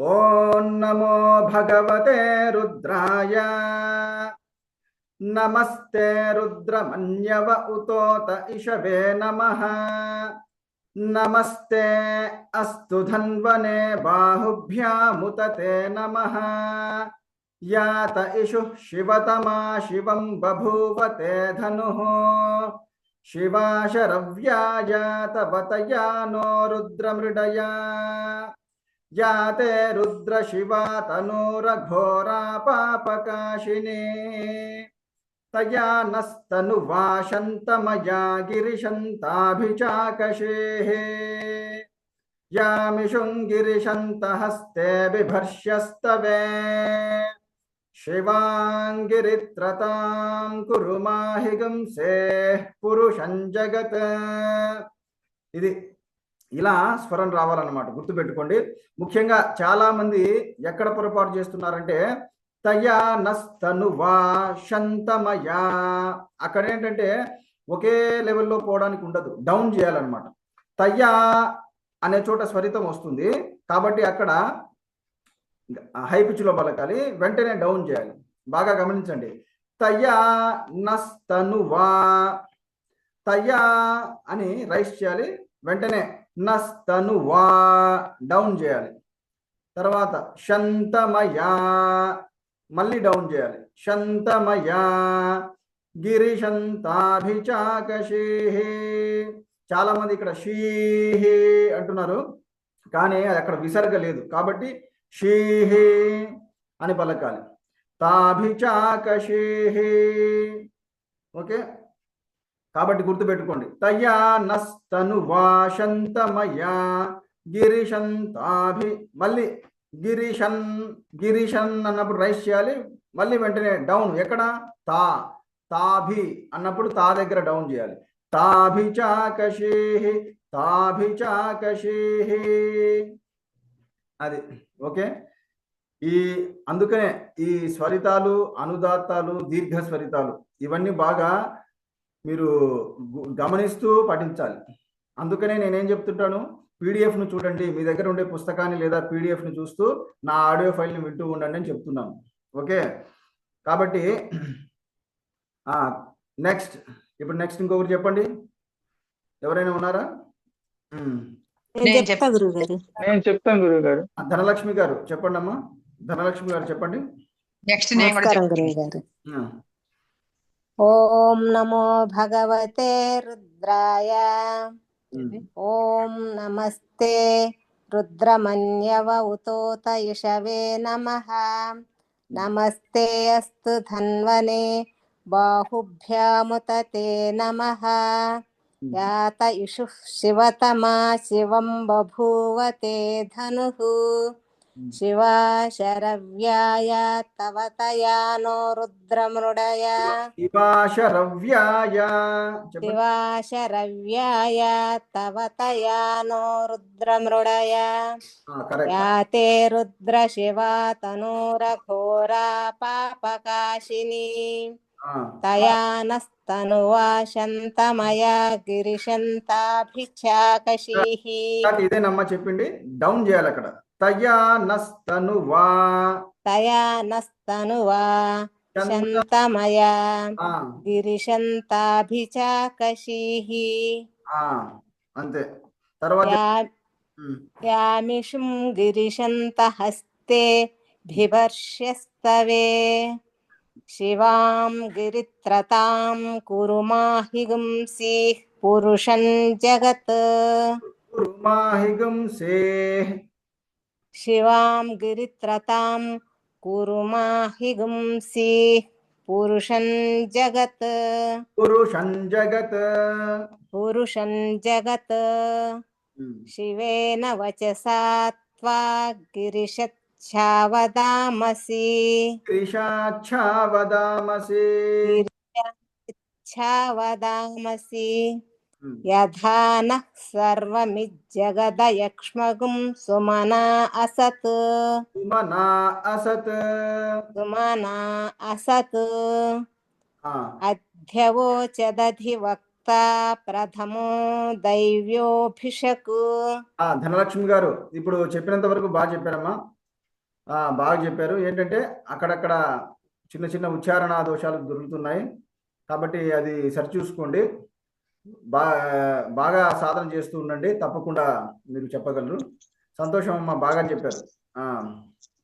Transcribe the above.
ॐ नमो भगवते रुद्राय। नमस्ते रुद्रमन्यव उतोत इषवे नमः। नमस्ते अस्तु धन्वने बाहुभ्यामुतते नमः। यात इषुः शिवतमा शिवं बभूवते धनुः। शिवाशरव्या यात वतया नो रुद्रमृडया। याते घोरा पाप काशिनी। तया नस्तनु वाशंत मया गिरीशंताभिचाकशे। नस्तनुवाशन्तमया गिरिशन्ताभिचाकषेः यामिषुङ्गिरिशन्तहस्ते बिभर्ष्यस्तवे शिवाङ्गिरित्रतां कुरु से पुरुषं जगत्। इति। ఇలా స్వరం రావాలన్నమాట. గుర్తుపెట్టుకోండి. ముఖ్యంగా చాలా మంది ఎక్కడ పొరపాటు చేస్తున్నారంటే తయా నస్తను వా శంతమయా. అక్కడ ఏంటంటే ఒకే లెవెల్లో పోవడానికి ఉండదు. డౌన్ చేయాలన్నమాట. తయ్యా అనే చోట స్వరితం వస్తుంది. కాబట్టి అక్కడ హై పిచ్లో పలకాలి. వెంటనే డౌన్ చేయాలి. బాగా గమనించండి. తయ్యా నస్తను వా. తయ్యా అని రైస్ చేయాలి. వెంటనే నస్తను వా డౌన్ చేయాలి. తర్వాత శంతమయా. మళ్ళీ డౌన్ చేయాలి. శంతమయా. గిరిశంతాభిచాకషేహే చాలా మంది ఇక్కడ షీహే అంటున్నారు. కానీ అది అక్కడ విసర్గ లేదు. కాబట్టి షీహే అని పలకాలి. తాభిచాకషేహే ఓకే? కాబట్టి గుర్తుపెట్టుకోండి. తయా నస్తను వాషంతమయా గిరిషంతాభి మళ్ళీ గిరిషన్ గిరిషన్ అన్నప్పుడు రైస్ చేయాలి. మళ్ళీ వెంటనే డౌన్ ఎక్కడ? తా తాభి అన్నప్పుడు తా దగ్గర డౌన్ చేయాలి. తాభిచాకషే తాభిచాకషే అది ఓకే? ఈ అందుకనే ఈ స్వరితాలు అనుదాత్తాలు దీర్ఘ స్వరితాలు ఇవన్నీ బాగా మీరు గమనిస్తూ పఠించాలి. అందుకనే నేనేం చెప్తుంటాను PDF ను చూడండి మీ దగ్గర ఉండే పుస్తకాన్ని లేదా PDF ని చూస్తూ నా ఆడియో ఫైల్ని వింటూ ఉండండి అని చెప్తున్నాను. ఓకే? కాబట్టి నెక్స్ట్ ఇప్పుడు నెక్స్ట్ ఇంకొకరు చెప్పండి. ఎవరైనా ఉన్నారా? నేను చెప్తాను గురువు గారు ధనలక్ష్మి గారు చెప్పండి అమ్మా ధనలక్ష్మి గారు చెప్పండి. నెక్స్ట్ నేను కూడా నమస్కారం చెప్తాను. గురువు గారు ఆ, ఓం నమో భగవతే రుద్రాయ ఉమ్. ఓం నమస్తే రుద్రమన్యవ ఉతోత ఇషవే నమః నమస్తే అస్తు ధన్వనే బాహుభ్యాముతతే నమః యాత ఇషుః శివతమా శివం బభూవతే ధనుః శివా శరవ్యాయ తవ తయా నో రుద్రమృడయ. శివాశరవ్యాయ చెప్పండి. శివా శరవ్యాయ తవ తయా నో రుద్రమృడయ. కరెక్ట్. యాతే రుద్ర శివా తనూర ఘోరా పాపకాశిని. తయా నస్తనువా శంతమయా గిరిశంతాభిచాకషీః ఇదేనమ్మా చెప్పింది. డౌన్ చేయాలి అక్కడ. तया नस्तनुवा तया नस्तनुवान्तमया गिरिशन्ताभि चाकीः यामिषुं गिरिशन्तहस्ते हस्ते शिवां गिरित्रतां कुरु सेः पुरुषं जगत्। कुरु सेः शिवां गिरित्रतां कुरु माहि गुंसि पुरुषं जगत्। पुरुषं जगत्। पुरुषं जगत्। हम्म। शिवेन वचसा त्वा गिरिशच्छावदामसि। गिरिशाच्छावदामसि। गिरिशाच्छावदामसि। వచసా త్వా గిరిశచ్ఛావదామసి క్రిషాచ్ఛావదామసి ఛావదామసి ఉమ్, యథా నః సర్వమిజ్జగదయక్ష్మగుం సుమనా అసత్. సుమనా అసత్. సుమనా అసత్. ఆ, అధ్యవోచదధి వక్తా ప్రథమో దైవ్యోభిషకు. ఆ, ధనలక్ష్మి గారు ఇప్పుడు చెప్పినంత వరకు బాగా చెప్పారమ్మా. ఆ, బాగా చెప్పారు. ఏంటంటే అక్కడక్కడ చిన్న చిన్న ఉచ్చారణ దోషాలు దొరుకుతున్నాయి. కాబట్టి అది సరిచూసుకోండి బాగా సాధన చేస్తూ ఉండండి. తప్పకుండా మీరు చెప్పగలరు. సంతోషం అమ్మ బాగా చెప్పారు.